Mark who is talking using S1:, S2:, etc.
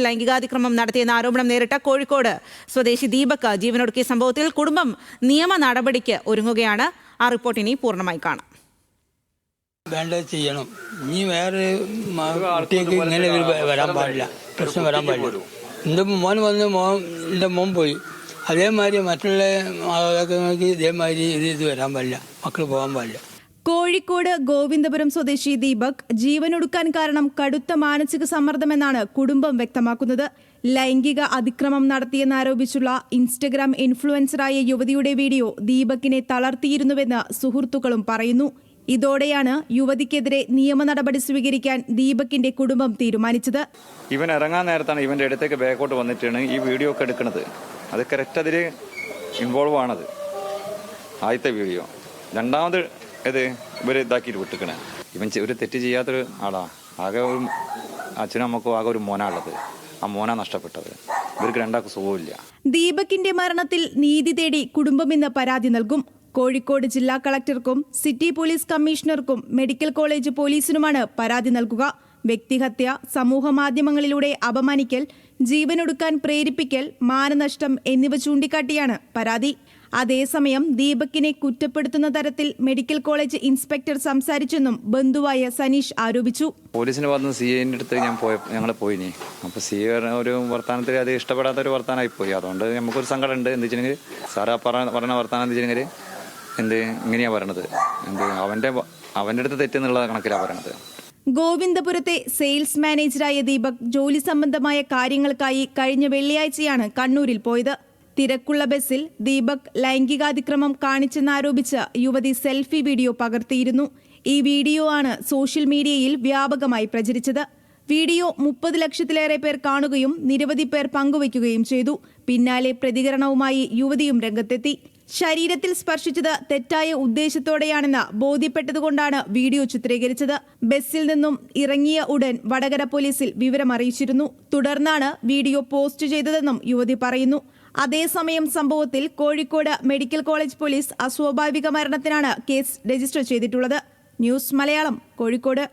S1: ലൈംഗികാതിക്രമം നടത്തിയെന്ന ആരോപണം നേരിട്ട കോഴിക്കോട് സ്വദേശി ദീപക് ജീവനൊടുക്കിയ സംഭവത്തിൽ കുടുംബം നിയമ നടപടിക്ക് ഒരുങ്ങുകയാണ്. ആ റിപ്പോർട്ട് ഇനി പൂർണമായി കാണാം.
S2: വേണ്ടത് ചെയ്യണം. ഇനി വേറെ കുട്ടികൾക്ക് ഇങ്ങനെ വരാൻ പാടില്ല. പ്രശ്നം വരാൻ പാടില്ല. എന്റെ മോൻ വന്ന് മോൻ എന്റെ മോൻ പോയി. അതേമാതിരി മറ്റുള്ള മാതാപിതാക്കൾക്ക് ഇതേമാതിരി ഇത് ഇത് വരാൻ പാടില്ല. മക്കൾ പോകാൻ പാടില്ല.
S3: കോഴിക്കോട് ഗോവിന്ദപുരം സ്വദേശി ദീപക് ജീവനൊടുക്കാൻ കാരണം കടുത്ത മാനസിക സമ്മർദ്ദമെന്നാണ് കുടുംബം വ്യക്തമാക്കുന്നത്. ലൈംഗിക അതിക്രമം നടത്തിയെന്നാരോപിച്ചുള്ള ഇൻസ്റ്റഗ്രാം ഇൻഫ്ലുവൻസറായ യുവതിയുടെ വീഡിയോ ദീപക്കിനെ തളർത്തിയിരുന്നുവെന്ന് സുഹൃത്തുക്കളും പറയുന്നു. ഇതോടെയാണ് യുവതിക്കെതിരെ നിയമ നടപടി സ്വീകരിക്കാൻ ദീപക്കിന്റെ കുടുംബം തീരുമാനിച്ചത്.
S4: ഇവൻ ഇറങ്ങാൻ നേരത്താണ് ഇവന്റെ അടുത്തേക്ക് ബാക്കോട്ട് വന്നിട്ടാണ് ഈ വീഡിയോ ഒക്കെ എടുക്കുന്നത്. അത് കറക്റ്റ് അതിൽ ഇൻവോൾവ് ആണത്. ആദ്യത്തെ വീഡിയോ. രണ്ടാമത് ഇത് ഇവർ ഇതാക്കിയിട്ട് വിട്ടിക്കണേ. ഇവൻ ഒരു തെറ്റ് ചെയ്യാത്തൊരു ആളാ. ആകെ ഒരു അച്ഛനും അമ്മക്കും ആകെ ഒരു മോനാണുള്ളത്. ആ മോന നഷ്ടപ്പെട്ടത്. ഇവർക്ക് രണ്ടാൾക്ക് സുഖമില്ല
S3: ദീപകിന്റെ മരണത്തിൽ നീതി തേടി കുടുംബം ഇന്ന് പരാതി നൽകും. കോഴിക്കോട് ജില്ലാ കളക്ടർക്കും സിറ്റി പോലീസ് കമ്മീഷണർക്കും മെഡിക്കൽ കോളേജ് പോലീസിനുമാണ് പരാതി നൽകുക. വ്യക്തിഹത്യ സമൂഹ മാധ്യമങ്ങളിലൂടെ അപമാനിക്കൽ ജീവനൊടുക്കാൻ പ്രേരിപ്പിക്കൽ മാനനഷ്ടം എന്നിവ ചൂണ്ടിക്കാട്ടിയാണ് പരാതി. അതേസമയം ദീപക്കിനെ കുറ്റപ്പെടുത്തുന്ന തരത്തിൽ മെഡിക്കൽ കോളേജ് ഇൻസ്പെക്ടർ സംസാരിച്ചെന്നും ബന്ധുവായ സനീഷ് ആരോപിച്ചു.
S4: പോലീസിന്റെ ഭാഗത്ത് സി എന്റെ അടുത്ത് ഞാൻ പോയ ഞങ്ങൾ പോയിനി. അപ്പൊ സി ഒരു വർത്തമാനത്തിൽ അത് ഇഷ്ടപ്പെടാത്ത ഒരു വർത്തമാനമായി പോയി. അതുകൊണ്ട് നമുക്കൊരു സങ്കടം ഉണ്ട് എന്ന് വെച്ചിട്ടുണ്ടെങ്കിൽ സാറാ പറഞ്ഞ വർത്തമാനം എന്താ വെച്ചിട്ടുണ്ടെങ്കിൽ എന്ത് ഇങ്ങനെയാ പറയണത്? എന്ത് അവന്റെ അവന്റെ അടുത്ത് തെറ്റെന്നുള്ള കണക്കിലാണ് പറയണത്.
S3: ഗോവിന്ദപുരത്തെ സെയിൽസ് മാനേജറായ ദീപക് ജോലി സംബന്ധമായ കാര്യങ്ങൾക്കായി കഴിഞ്ഞ വെള്ളിയാഴ്ചയാണ് കണ്ണൂരിൽ പോയത്. തിരക്കുള്ള ബസ്സിൽ ദീപക് ലൈംഗികാതിക്രമം കാണിച്ചെന്നാരോപിച്ച് യുവതി സെൽഫി വീഡിയോ പകർത്തിയിരുന്നു. ഈ വീഡിയോ ആണ് സോഷ്യൽ മീഡിയയിൽ വ്യാപകമായി പ്രചരിച്ചത്. വീഡിയോ മുപ്പത് ലക്ഷത്തിലേറെ പേർ കാണുകയും നിരവധി പേർ പങ്കുവയ്ക്കുകയും ചെയ്തു. പിന്നാലെ പ്രതികരണവുമായി യുവതിയും രംഗത്തെത്തി. ശരീരത്തിൽ സ്പർശിച്ചത് തെറ്റായ ഉദ്ദേശത്തോടെയാണെന്ന് ബോധ്യപ്പെട്ടതുകൊണ്ടാണ് വീഡിയോ ചിത്രീകരിച്ചത്. ബസ്സിൽ നിന്നും ഇറങ്ങിയ ഉടൻ വടകര പോലീസിൽ വിവരമറിയിച്ചിരുന്നു തുടർന്നാണ് വീഡിയോ പോസ്റ്റ് ചെയ്തതെന്നും യുവതി പറയുന്നു. അതേസമയം സംഭവത്തിൽ കോഴിക്കോട് മെഡിക്കൽ കോളേജ് പോലീസ് അസ്വാഭാവിക മരണത്തിനാണ് കേസ് രജിസ്റ്റർ ചെയ്തിട്ടുള്ളത്. ന്യൂസ് മലയാളം കോഴിക്കോട്.